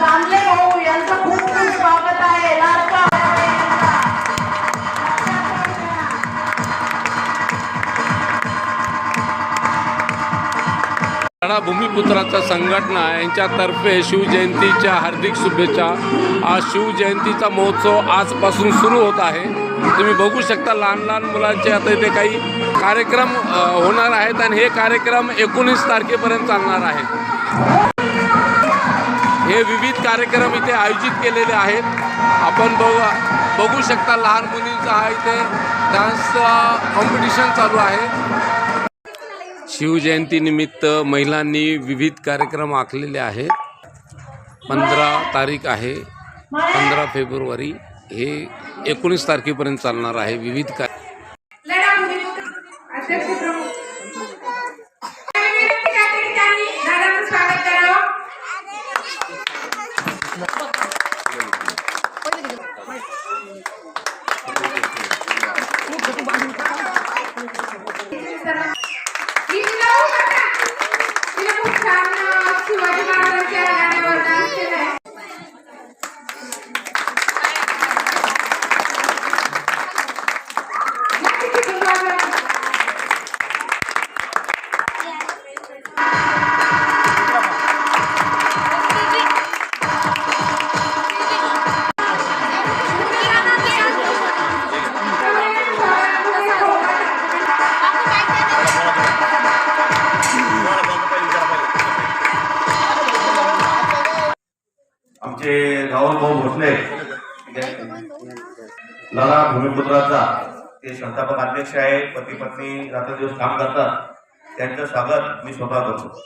रामले भाऊ यांचं खूप खूप स्वागत आहे. लाडका भूमिपुत्राचा संघटना यांच्यातर्फे शिवजयंतीच्या हार्दिक शुभेच्छा. आज शिवजयंतीचा महोत्सव आजपासून सुरू होत आहे. तुम्ही बघू शकता लहान लहान मुलांचे आता इथे काही कार्यक्रम होणार आहेत आणि हे कार्यक्रम एकोणीस तारखेपर्यंत चालणार आहेत हे विविध कार्यक्रम इथे आयोजित केलेले आहेत. आपण बघ बघू शकता लहान मुलींचा हा इथे डान्स कॉम्पिटिशन चालू आहे. शिवजयंतीनिमित्त महिलांनी विविध कार्यक्रम आखलेले आहेत. पंधरा तारीख आहे पंधरा फेब्रुवारी. हे एकोणीस तारखेपर्यंत चालणार आहे. विविध का आमचे राहुल भाऊ भोसले लढा भूमिपुत्राचा ते संस्थापक अध्यक्ष आहे पती पत्नी रात्र दिवस काम करतात. त्यांचं स्वागत मी स्वतः करतो.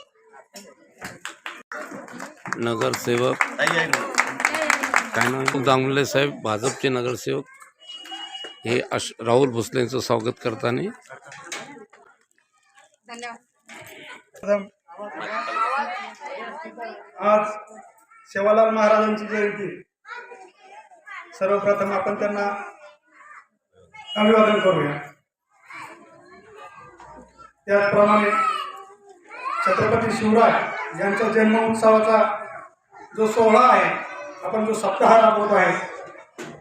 नगरसेवक. काय नाव दांगुले साहेब भाजपचे नगरसेवक. हे अश राहुल भोसलेंचं स्वागत करताना. आज सेवालाल महाराजांची जयंती. सर्वप्रथम आपण त्यांना अभिवादन करूया. त्याचप्रमाणे छत्रपती शिवराय यांचा जन्म उत्सवाचा जो सोहळा आहे आपण जो सप्ताह राबवत आहे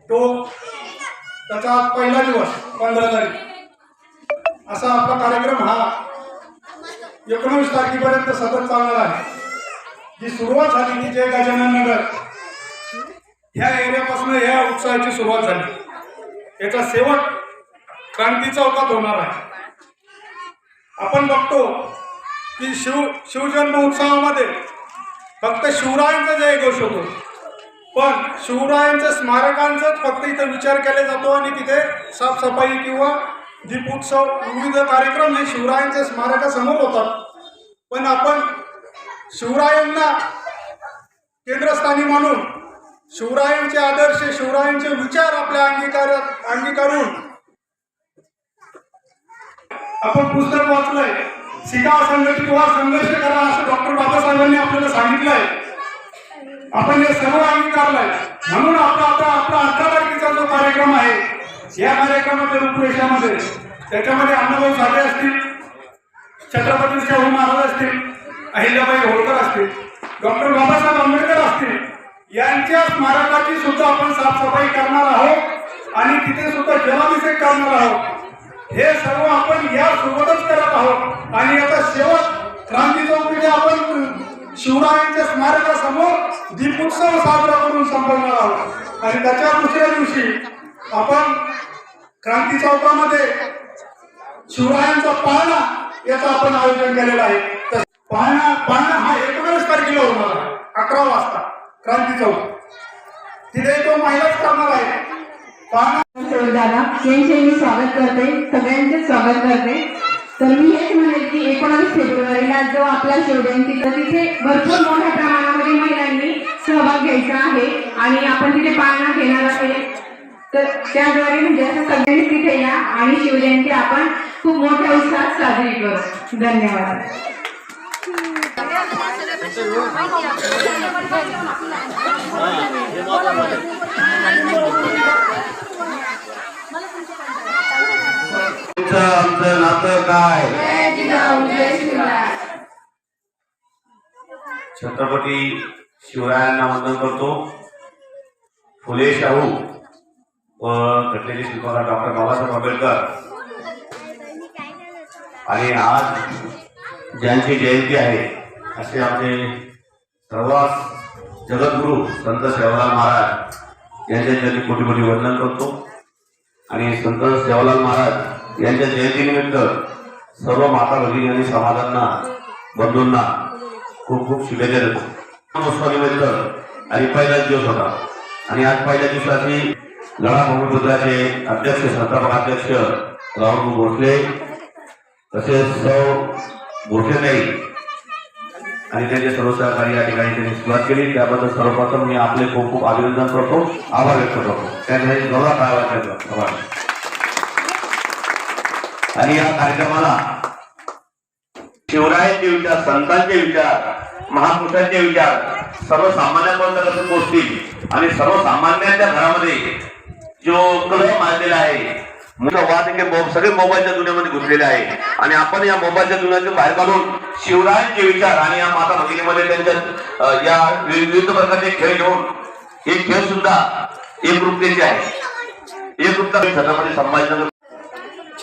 तो त्याचा पहिला दिवस पंधरा तारीख. असा आपला कार्यक्रम हा एकोणवीस तारखेपर्यंत सतत चालणार आहे. जी सुरुवात झाली ती जय गजानन नगर. ह्या एरियापासून ह्या उत्सवाची सुरुवात झाली. याचा शेवट क्रांती चौकात होणार आहे. आपण बघतो की शिव शिवजन्म उत्सवामध्ये फक्त शिवरायांचा जय घोष होतो पण शिवरायांच्या स्मारकांचाच फक्त इथं विचार केला जातो आणि तिथे साफसफाई किंवा दीपोत्सव विविध कार्यक्रम हे शिवरायांच्या स्मारकासमोर होतात. पण आपण शिवरायांना केंद्रस्थानी मानून शिवरायांचे आदर्श शिवरायांचे विचार आपल्या अंगीकारात अंगीकारून आपण पुस्तक वाचलंय. शिका संघटित व्हा संघर्ष करा असं डॉक्टर बाबासाहेबांनी आपल्याला सांगितलंय. आपण हे सर्व अंगीकारलंय. म्हणून आपला आता आपला अठरा तारखेचा जो कार्यक्रम आहे या कार्यक्रमाच्या रूपरेषामध्ये त्याच्यामध्ये अण्णाभाऊ साठे असतील छत्रपती शाहू महाराज असतील अहिल्याबाई होळकर असतील डॉक्टर बाबासाहेब आंबेडकर असतील यांच्या स्मारकाची सुद्धा आपण साफसफाई करणार आहोत आणि तिथे सुद्धा जलाभिषेक करणार आहोत. हे सर्व आपण या सोबतच करत आहोत. आणि आता शेवट क्रांती चौकीने आपण शिवरायांच्या स्मारकासमोर दीपोत्सव साजरा करून संपवणार आहोत. आणि त्याच्या दुसऱ्या दिवशी आपण क्रांती चौकामध्ये शिवरायांचा पाळणा याचं आपण आयोजन केलेलं आहे. पाळणा पाळणा हा एकोणीस तारखेला होणार आहे. अकरा वाजता क्रांती चौक. तिथे तो महिलाच करणार आहे. पाळणा दादा यांचे मी स्वागत करते. सगळ्यांचे स्वागत करते. तर मी हेच म्हणेल की एकोणावीस फेब्रुवारीला जो आपला शिवजयंती तर तिथे भरपूर मोठ्या प्रमाणामध्ये महिलांनी सहभाग घ्यायचा आहे आणि आपण तिथे पाळणा घेणार आहे. तर त्याद्वारे म्हणजे असं सगळ्यांनी तिथे या आणि शिवजयंती आपण खूप मोठ्या उत्साहात साजरी करू. धन्यवाद. शिवराय छत्रपती शिवरायांना वंदन करतो. फुले शाहू व घटलेले शिल्पकार डॉक्टर बाबासाहेब आंबेडकर. आज ज्यांची जयंती आहे असे आपले सर्वात जगद्गुरु संत सेवालाल महाराज यांच्या जयंती कोटी कोटी वंदन करतो. आणि संत सेवालाल महाराज यांच्या जयंतीनिमित्त सर्व माता भगिनी आणि समाजांना बंधूंना खूप खूप शुभेच्छा देतो. उत्सवानिमित्त आणि पहिलाच दिवस होता. आणि आज पहिल्या दिवसाची लढा भूमिपुत्राचे अध्यक्ष संस्थापक अध्यक्ष राहुल भोसले तसेच सौ नाही आणि त्यांच्या सर्व सहकारी या ठिकाणी त्यांनी सुरुवात केली त्याबद्दल सर्वप्रथम मी आपले खूप खूप अभिनंदन करतो आभार व्यक्त करतो. त्यासाठी जोरदार टाळ्या आणि या कार्यक्रमाला शिवरायांचे विचार संतांचे विचार महापुरुषांचे विचार सर्वसामान्यांपर्यंत कसे पोहोचतील आणि सर्वसामान्यांच्या घरामध्ये जो कलम मांडलेला आहे मुलं वाद आहे सगळे मोबाईलच्या दुनियामध्ये घुसलेले आहे. आणि आपण या मोबाईलच्या दुनियातून बाहेर काढून शिवरायांचे विचार आणि या माता भगिनीमध्ये त्यांच्या या विविध प्रकारचे खेळ घेऊन हे खेळ सुद्धा एकरूपतेचे आहे. एकरूपता छत्रपती संभाजीनगर.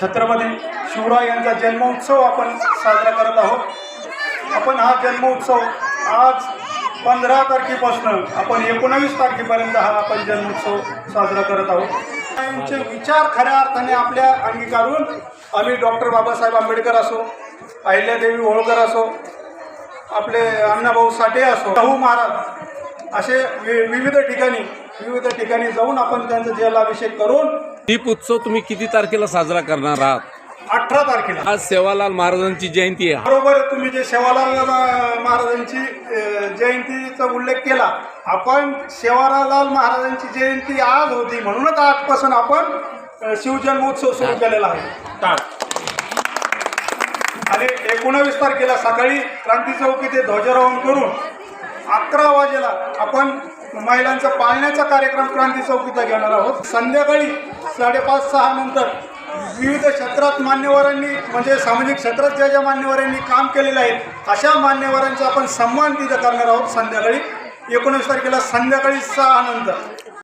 छत्रपती शिवराय यांचा जन्मोत्सव आपण साजरा करत आहोत. आपण हा जन्मोत्सव आज पंधरा तारखेपासून आपण एकोणावीस तारखेपर्यंत हा आपण जन्मोत्सव साजरा करत आहोत. त्यांचे विचार खऱ्या अर्थाने आपल्या अंगीकारून आम्ही डॉक्टर बाबासाहेब आंबेडकर असो अहिल्यादेवी होळकर असो आपले अण्णाभाऊ साठे असो शाहू महाराज असे वि- विविध ठिकाणी विविध ठिकाणी जाऊन आपण त्यांचा जलाभिषेक करून दीप उत्सव तुम्ही किती तारखेला साजरा करणार आहात? अठरा तारखेला. आज सेवालाल महाराजांची जयंती आहे. बरोबर तुम्ही जे सेवालाल महाराजांची जयंतीचा उल्लेख केला आपण सेवालाल महाराजांची जयंती आज होती म्हणूनच आजपासून आपण शिवजन्मोत्सव सुरू केलेला आहे. आणि एकोणावीस तारखेला सकाळी क्रांती चौक इथे ध्वजारोहण करून अकरा वाजेला आपण महिलांचा पाळण्याचा कार्यक्रम क्रांती चौक इथं घेणार आहोत. संध्याकाळी साडेपाच सहा नंतर विविध क्षेत्रात मान्यवरांनी म्हणजे सामाजिक क्षेत्रात ज्या ज्या मान्यवरांनी काम केलेलं आहे अशा मान्यवरांचा आपण सन्मान तिथं करणार आहोत संध्याकाळी. एकोणीस तारखेला संध्याकाळी सहा नंतर.